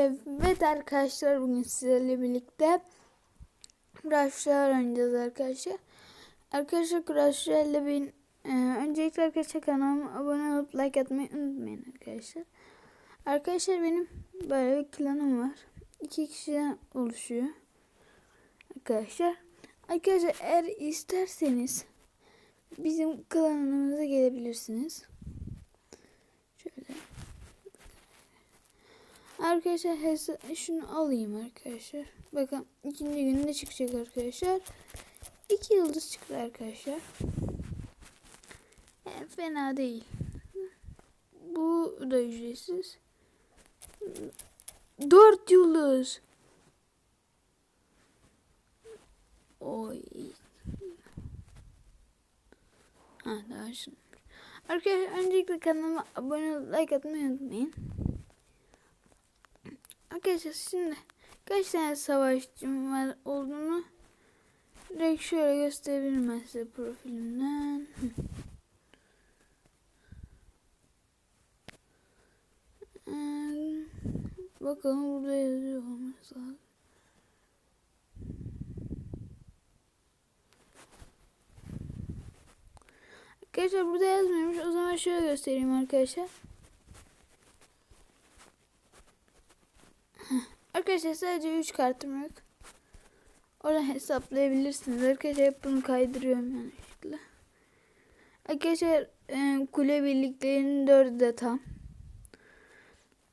Evet arkadaşlar bugün sizlerle birlikte Crash Royale oynayacağız arkadaşlar. Arkadaşlar Crash Royale'de bir e, öncelikle arkadaşlar kanalıma abone olup like atmayı unutmayın arkadaşlar. Arkadaşlar benim böyle bir klanım var. İki kişiden oluşuyor. Arkadaşlar. Arkadaşlar eğer isterseniz bizim klanımıza gelebilirsiniz. Şöyle. Arkadaşlar şunu alayım arkadaşlar. Bakın ikinci günde çıkacak arkadaşlar. İki yıldız çıktı arkadaşlar. Yani fena değil. Bu da ücretsiz. Dört yıldız. Oy. Ha daha şunu. Arkadaşlar öncelikle kanalıma abone olup like atmayı unutmayın. Arkadaşlar şimdi kaç tane savaşçım var olduğunu direkt şöyle gösterebilirim ben size profilimden. Bakalım burada yazıyor olması lazım. Arkadaşlar burada yazmıyormuş. O zaman şöyle göstereyim arkadaşlar. Arkadaşlar sadece 3 kartım yok. Oradan hesaplayabilirsiniz. Arkadaşlar hep bunu kaydırıyorum yanlışlıkla. Arkadaşlar e, kule birliklerinin dördü de tam.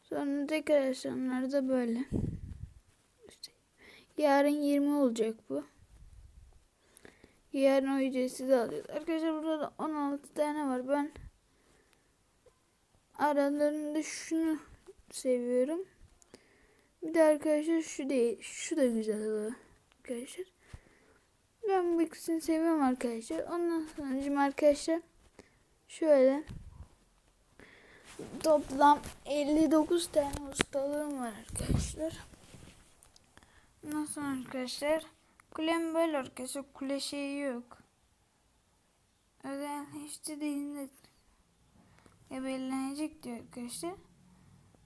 Sonra dekorasyonlar da böyle. İşte yarın 20 olacak bu. Yarın o ücretsiz alacağız. Arkadaşlar burada da 16 tane var. Ben aralarında şunu seviyorum. Bir de arkadaşlar şu değil. Şu da güzel arkadaşlar. Ben bu ikisini seviyorum arkadaşlar. Ondan sonra şimdi arkadaşlar şöyle toplam 59 tane ustalığım var arkadaşlar. Ondan sonra arkadaşlar kulem böyle arkadaşlar. Kule şeyi yok. Özel işte değilinde belirlenecek diyor arkadaşlar.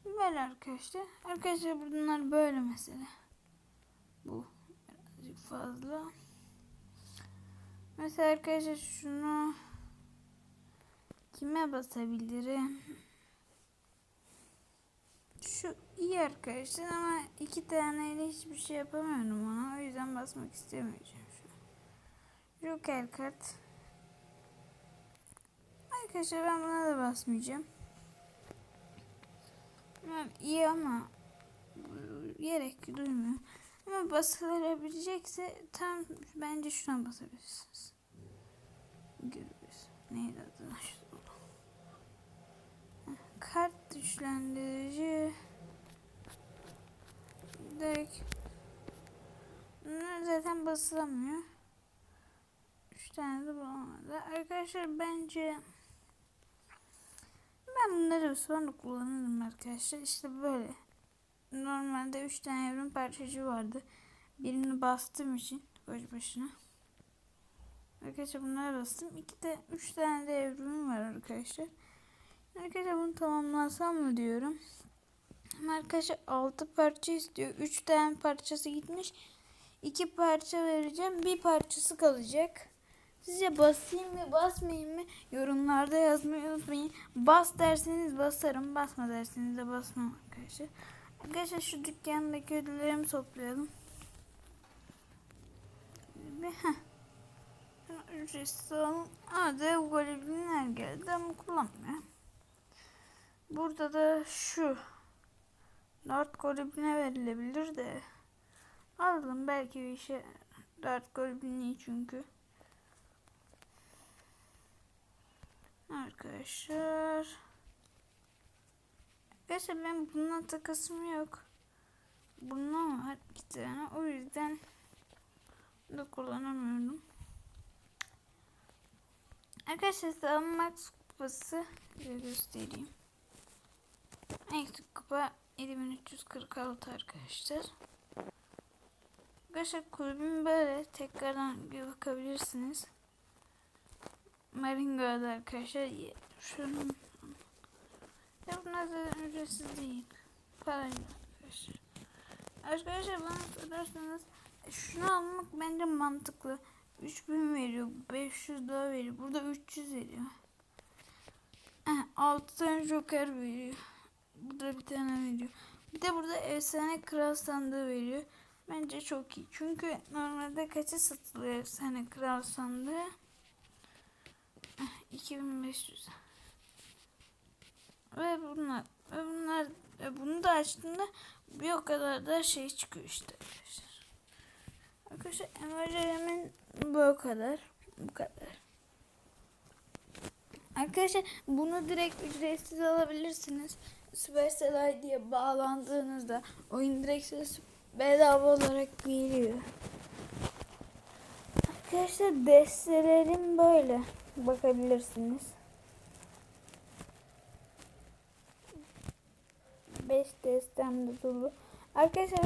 Böyle arkadaşlar. Arkadaşlar bunlar böyle mesela. Bu birazcık fazla. Mesela arkadaşlar şunu kime basabilirim? Şu iyi arkadaşlar ama iki taneyle hiçbir şey yapamıyorum ona. O yüzden basmak istemeyeceğim şu an. Joker kart. Arkadaşlar ben buna da basmayacağım. Tamam iyi ama gerek duymuyor. Ama basılabilecekse tam bence şuna basabilirsiniz. Görürüz. Neydi adı? Kart güçlendirici. Direkt. Bunlar zaten basılamıyor. Üç tane de bulamadı. Arkadaşlar bence ben bunları sonra kullanırım arkadaşlar. İşte böyle. Normalde 3 tane evrim parçacığı vardı. Birini bastığım için boş başına. Arkadaşlar bunlara bastım. 2 de 3 tane de evrimim var arkadaşlar. Arkadaşlar bunu tamamlasam mı diyorum. Arkadaşlar 6 parça istiyor. 3 tane parçası gitmiş. 2 parça vereceğim. Bir parçası kalacak. Sizce basayım mı basmayayım mı yorumlarda yazmayı unutmayın. Bas derseniz basarım. Basma derseniz de basmam arkadaşlar. Arkadaşlar şu dükkandaki ödüllerimi toplayalım. Bir heh. Ücretsiz alalım. Aa dev golebinler geldi ama kullanmıyor. Burada da şu. Dart golebine verilebilir de. Alalım belki bir işe. Dart golebini çünkü. Arkadaşlar. Arkadaşlar ben bundan takasım yok. Bundan var iki tane. O yüzden da kullanamıyorum. Arkadaşlar size Max kupası göstereyim. En yüksek kupa 7346 arkadaşlar. Arkadaşlar kulübüm böyle. Tekrardan bir bakabilirsiniz. Maringo'da arkadaşlar. Şunun ya bunlar zaten ücretsiz değil. Parayla arkadaşlar. arkadaşlar. Bana sorarsanız şunu almak bence mantıklı. 3000 veriyor. 500 daha veriyor. Burada 300 veriyor. Heh, 6 tane joker veriyor. Burada bir tane veriyor. Bir de burada efsane kral sandığı veriyor. Bence çok iyi. Çünkü normalde kaça satılıyor efsane kral sandığı? Heh, 2500. Ve bunlar ve bunlar ve bunu da açtığımda bir o kadar da şey çıkıyor işte arkadaşlar. Arkadaşlar emerlerimin bu kadar. Bu kadar. Arkadaşlar bunu direkt ücretsiz alabilirsiniz. Supercell ID'ye bağlandığınızda oyun direkt size bedava olarak geliyor. Arkadaşlar destelerim böyle. Bakabilirsiniz. 5 destem de dolu. Arkadaşlar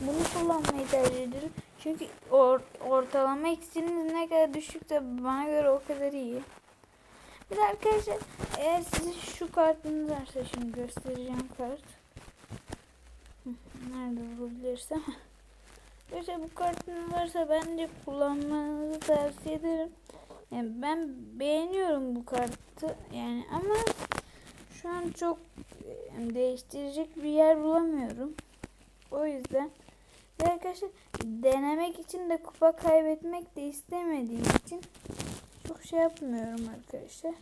bunu kullanmayı tercih ederim. Çünkü or ortalama eksiğiniz ne kadar düşükse bana göre o kadar iyi. Bir de arkadaşlar eğer sizin şu kartınız varsa şimdi göstereceğim kart. Nerede bulabilirsem. Arkadaşlar bu kartınız varsa bence kullanmanızı tavsiye ederim. Yani ben beğeniyorum bu kartı yani ama şu an çok e, değiştirecek bir yer bulamıyorum. O yüzden ve arkadaşlar denemek için de kupa kaybetmek de istemediğim için çok şey yapmıyorum arkadaşlar.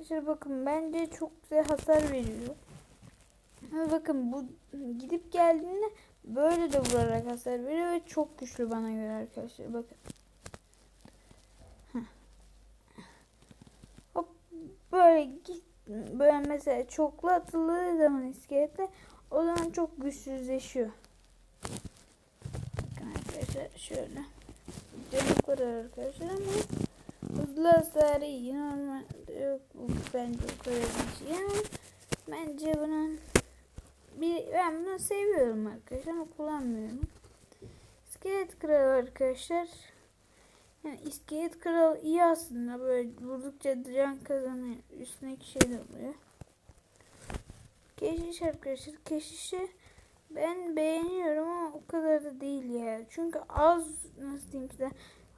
İşte bakın bence çok güzel hasar veriyor. Bakın bu gidip geldiğinde böyle de vurarak hasar veriyor ve çok güçlü bana göre arkadaşlar. Bakın. Heh. Hop böyle git böyle mesela çoklu atıldığı zaman iskeletle o zaman çok güçsüzleşiyor. Bakın arkadaşlar şöyle. Canı kadar arkadaşlar ama hızlı hasarı iyi. Normalde yok bence o kadar şey ama bence bunun bir, ben bunu seviyorum arkadaşlar ama kullanmıyorum. İskelet kral arkadaşlar. Yani iskelet kral iyi aslında böyle vurdukça can kazanıyor. Üstündeki şey de oluyor. Keşiş arkadaşlar. Keşişi ben beğeniyorum ama o kadar da değil ya. Çünkü az nasıl diyeyim size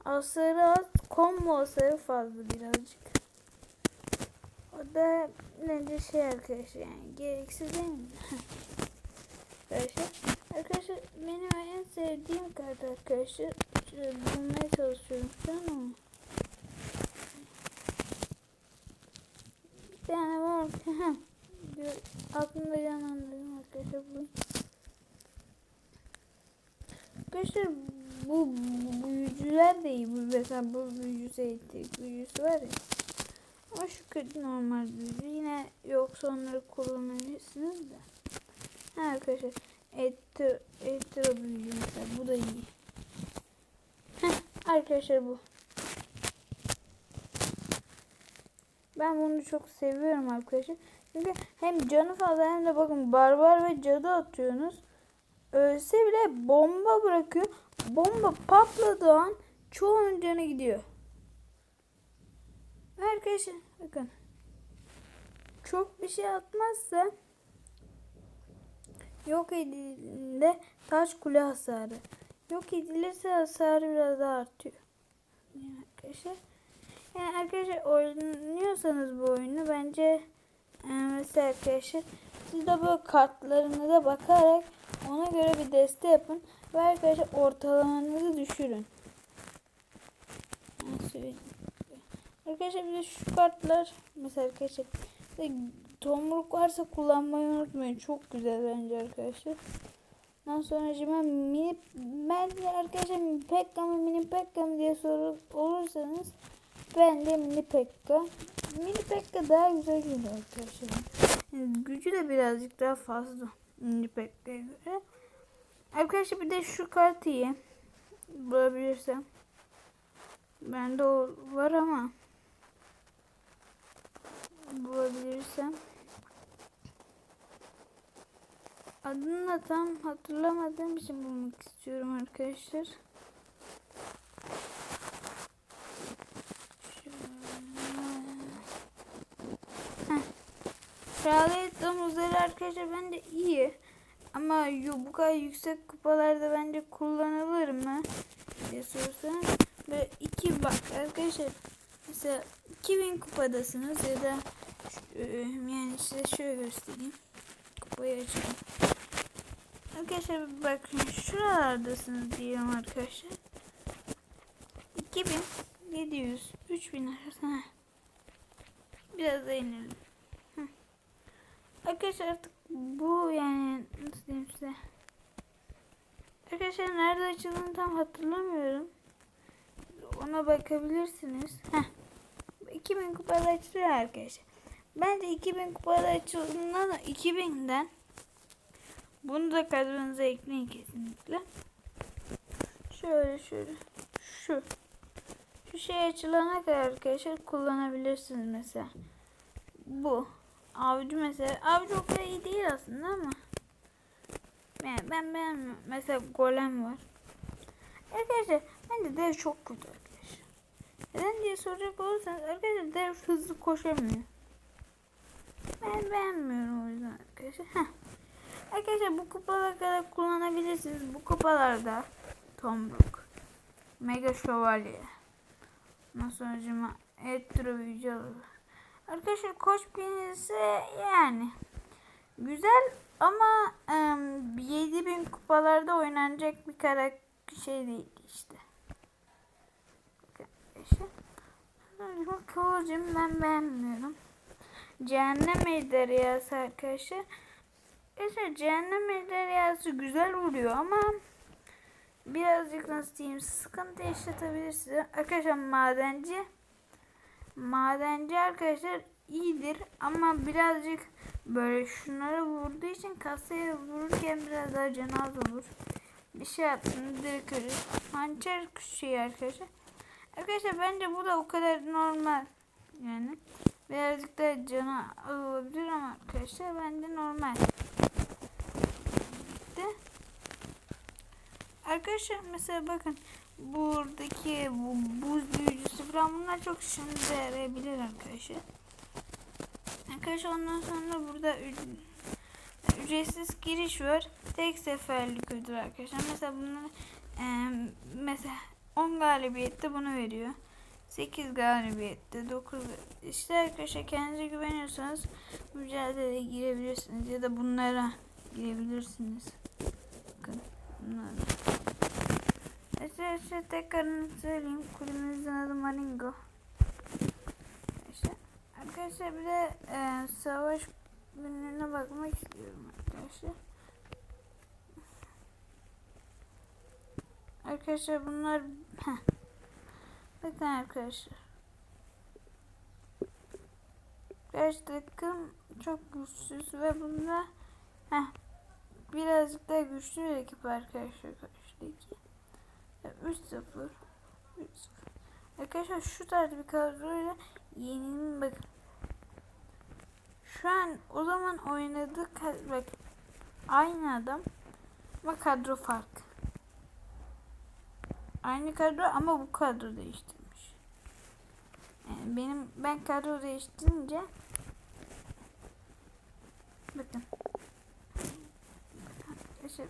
hasarı az combo hasarı fazla birazcık. O da bence şey arkadaşlar yani gereksiz değil mi? arkadaşlar. Arkadaşlar benim en sevdiğim kart arkadaşlar. Bulmaya çalışıyorum şu an ama. Bir tane var. Aklımda canlandırdım arkadaşlar bu. Arkadaşlar bu, büyücüler de iyi. Bu mesela bu büyücüsü elektrik büyücüsü var ya. Ama şu kötü normal büyücü. Yine yoksa onları kullanabilirsiniz de. Ha arkadaşlar. Etro büyücü mesela. Bu da iyi. Heh, arkadaşlar bu. Ben bunu çok seviyorum arkadaşlar. Çünkü hem canı fazla hem de bakın barbar ve cadı atıyorsunuz. Ölse bile bomba bırakıyor. Bomba patladığı an çoğunun canı gidiyor. Arkadaşlar bakın. Çok bir şey atmazsa yok edildiğinde taş kule hasarı. Yok edilirse hasarı biraz daha artıyor. Yani arkadaşlar. Yani arkadaşlar oynuyorsanız bu oyunu bence e, mesela arkadaşlar siz de böyle kartlarınıza bakarak ona göre bir deste yapın ve arkadaşlar ortalamanızı düşürün. Arkadaşlar bir de şu kartlar mesela arkadaşlar tomruk varsa kullanmayı unutmayın. Çok güzel bence arkadaşlar. Ondan sonra cima mini ben de arkadaşlar pekka mı mini pekka mı diye soru olursanız ben de mini pekka. Mini pekka daha güzel geliyor arkadaşlar. Yani gücü de birazcık daha fazla mini pekka'ya göre. Arkadaşlar bir de şu kart iyi. Bulabilirsem. Bende o var ama bulabilirsem adını da tam hatırlamadığım için bulmak istiyorum arkadaşlar. Kraliyet domuzları arkadaşlar bende iyi. Ama bu kadar yüksek kupalarda bence kullanılır mı diye sorsanız böyle iki bak arkadaşlar mesela 2000 kupadasınız ya da e, yani size şöyle göstereyim. Kupayı açayım arkadaşlar bakın şuralardasınız diyelim arkadaşlar 2700 3000 arasında biraz da inelim arkadaşlar artık bu yani nasıl diyeyim size Arkadaşlar nerede açıldığını tam hatırlamıyorum. Ona bakabilirsiniz. Heh. 2000 kupada açılıyor arkadaşlar. Bence 2000 kupada açıldığından 2000'den bunu da kadronuza ekleyin kesinlikle. Şöyle şöyle. Şu. Şu şey açılana kadar arkadaşlar kullanabilirsiniz mesela. Bu. Avcı mesela. Avcı o kadar iyi değil aslında ama. Yani ben beğenmiyorum. Mesela golem var. Arkadaşlar bence dev çok kötü arkadaşlar. Neden diye soracak olursanız arkadaşlar dev hızlı koşamıyor. Ben beğenmiyorum o yüzden arkadaşlar. Heh. Arkadaşlar bu kupalara kadar kullanabilirsiniz. Bu kupalarda Tomruk, Mega Şövalye, sonra cima Elektro. Arkadaşlar koç binisi yani güzel ama em, 7000 kupalarda oynanacak bir karakter şey değil işte. Arkadaşlar. Kıvılcım ben beğenmiyorum. Cehennem ejderhası arkadaşlar. Arkadaşlar cehennem ejderhası güzel vuruyor ama birazcık nasıl diyeyim sıkıntı yaşatabilir size. Arkadaşlar madenci madenci arkadaşlar iyidir ama birazcık böyle şunlara vurduğu için kasaya vururken biraz daha canı az olur. Bir şey yaptığını direkt ölür. Hançer şey arkadaşlar. Arkadaşlar bence bu da o kadar normal. Yani birazcık da canı olabilir ama arkadaşlar bence normal. Arkadaşlar mesela bakın buradaki bu buz büyücüsü falan bunlar çok işinize yarayabilir arkadaşlar. Arkadaşlar ondan sonra burada üc- ücretsiz giriş var. Tek seferlik ödül arkadaşlar. Mesela bunlar e, mesela 10 galibiyette bunu veriyor. 8 galibiyette 9 işte arkadaşlar kendinize güveniyorsanız mücadeleye girebilirsiniz ya da bunlara girebilirsiniz. Bakın bunlara. Arkadaşlar tekrar söyleyeyim. Kulübümüzün adı Maringo. Arkadaşlar, arkadaşlar bir de e, savaş günlerine bakmak istiyorum arkadaşlar. Arkadaşlar bunlar. Bakın arkadaşlar. Kaç takım çok güçsüz ve bunda heh, birazcık daha güçlü bir ekip arkadaşlar karşıdaki. 3-0 3-0 Arkadaşlar şu tarz bir kadroyla yeninin bakın. Şu an o zaman oynadığı kad- bak aynı adam ama kadro farklı. Aynı kadro ama bu kadro değiştirmiş. Yani benim ben kadro değiştirince bakın. Arkadaşlar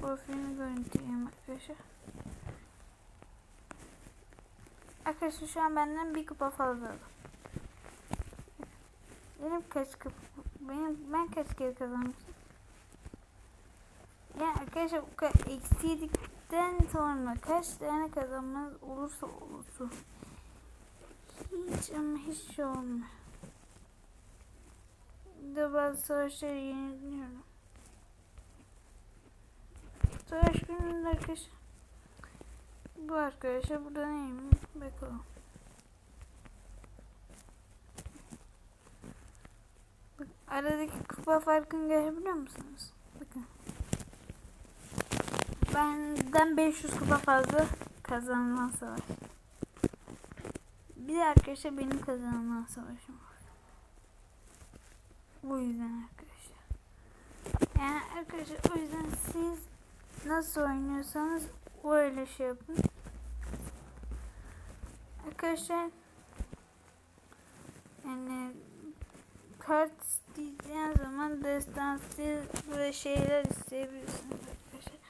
profilini görüntüleyeyim arkadaşlar. Arkadaşlar şu an benden bir kupa fazla. Benim kaç kupa benim ben kaç kere kazanmışım? Yani arkadaşlar bu kadar eksi yedikten sonra kaç tane kazanmanız olursa olsun. Hiç ama hiç şey olmuyor. Bir de bazı savaşları yeniliyorum. Savaş gününde arkadaşlar. Bu arkadaşlar burada neymiş? Bakalım. Bak, aradaki kupa farkını görebiliyor musunuz? Bakın. Benden 500 kupa fazla kazanılan savaş. Bir de arkadaşlar benim kazanılan savaşım var. Bu yüzden arkadaşlar. Yani arkadaşlar o yüzden siz nasıl oynuyorsanız öyle şey yapın. Arkadaşlar yani kart isteyeceğin zaman destansı böyle şeyler isteyebilirsiniz arkadaşlar.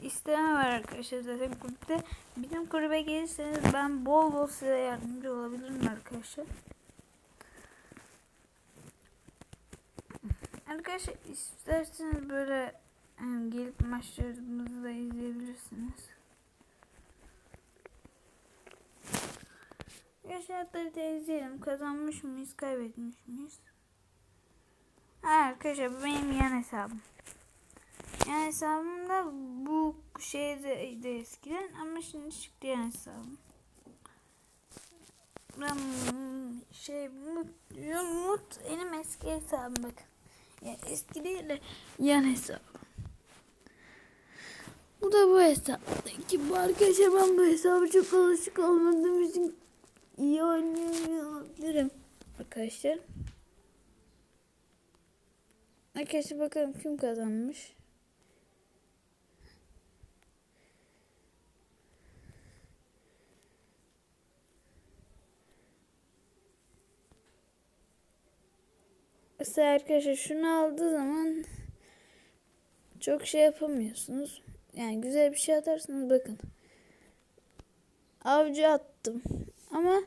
İsteme var arkadaşlar zaten kulüpte. Bizim kulübe gelirseniz ben bol bol size yardımcı olabilirim arkadaşlar. Arkadaşlar isterseniz böyle yani gelip maçlarımızı da izleyebilirsiniz. Yaşarları da izleyelim. Kazanmış mıyız, kaybetmiş miyiz? Ha, arkadaşlar bu benim yan hesabım. Yan hesabımda bu şeyde eskiden ama şimdi çıktı yan hesabım. Ben şey mut, mut benim eski hesabım bakın. Ya eski değil de yan hesabım. Bu da bu hesaptaki bu arkadaşlar ben bu hesabı çok alışık olmadığım için iyi oynayamıyor olabilirim arkadaşlar. Arkadaşlar bakalım kim kazanmış. Mesela arkadaşlar şunu aldığı zaman çok şey yapamıyorsunuz. Yani güzel bir şey atarsınız bakın. Avcı attım. Ama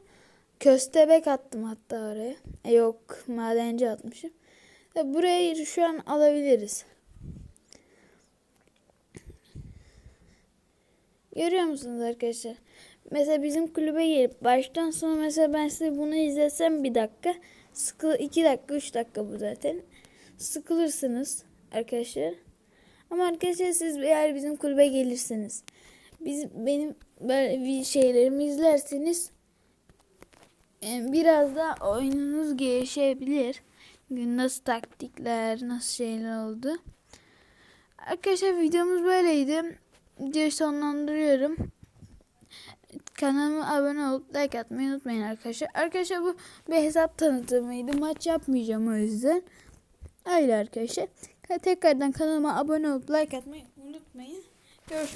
köstebek attım hatta oraya. E, yok madenci atmışım. E, burayı şu an alabiliriz. Görüyor musunuz arkadaşlar? Mesela bizim kulübe gelip baştan sona mesela ben size bunu izlesem bir dakika. Sıkı iki dakika üç dakika bu zaten. Sıkılırsınız arkadaşlar. Ama arkadaşlar siz eğer bizim kulübe gelirseniz biz benim böyle şeylerimi izlerseniz e, biraz da oyununuz gelişebilir. Nasıl taktikler, nasıl şeyler oldu. Arkadaşlar videomuz böyleydi. Videoyu sonlandırıyorum. Kanalıma abone olup like atmayı unutmayın arkadaşlar. Arkadaşlar bu bir hesap tanıtımıydı. Maç yapmayacağım o yüzden. Öyle arkadaşlar. Tekrardan kanalıma abone olup like atmayı unutmayın. Görüşürüz.